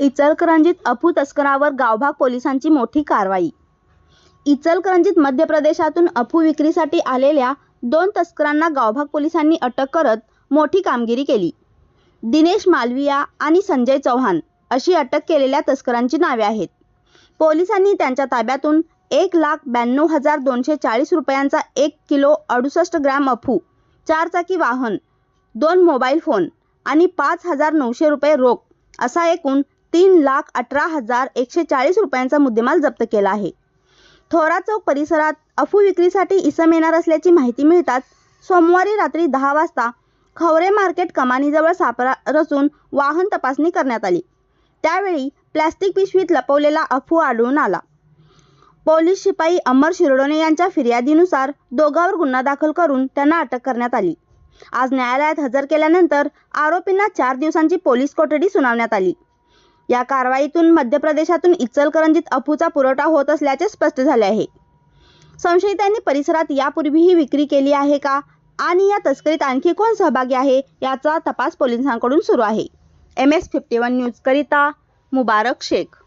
इचलकरंजीत अफू तस्करावर गावभाग पोलिसांची मोठी कारवाई. इचलकरंजीत मध्य प्रदेशातून अफू विक्रीसाठी आलेल्या दोन तस्करांना गावभाग पोलिसांनी अटक करत मोठी कामगिरी केली. दिनेश मालविया आणि संजय चव्हाण अशी अटक केलेल्या तस्करांची नावे आहेत. पोलिसांनी त्यांच्या ताब्यातून एक लाख ब्याण्णव हजार दोनशे चाळीस रुपयांचा एक किलो अडुसष्ट ग्रॅम अफू चारचाकी वाहन दोन मोबाईल फोन आणि पाच हजार नऊशे रुपये रोख असा एकूण तीन लाख अठरा हजार एकशे चाळीस रुपयांचा मुद्देमाल जप्त केला आहे. थोरा चौक परिसरात अफू विक्रीसाठी इसम येणार असल्याची माहिती मिळताच सोमवारी रात्री दहा वाजता खवरे मार्केट कमानीजवळ सापळा रचून वाहन तपासणी करण्यात आली. त्यावेळी प्लॅस्टिक पिशवीत लपवलेला अफू आढळून आला. पोलीस शिपाई अमर शिरोडोने यांच्या फिर्यादीनुसार दोघांवर गुन्हा दाखल करून त्यांना अटक करण्यात आली. आज न्यायालयात हजर केल्यानंतर आरोपींना चार दिवसांची पोलीस कोठडी सुनावण्यात आली. या कारवाईतून मध्य प्रदेशातून इचलकरंजीत अफूचा पुरवठा होत असल्याचे स्पष्ट झाले आहे. संशयितांनी परिसरात यापूर्वीही विक्री केली आहे का? आणि या तस्करीत आणखी कोण सहभागी आहे? याचा तपास पोलिसांकडून सुरू आहे. एम एस फिफ्टी वन न्यूजकरिता मुबारक शेख.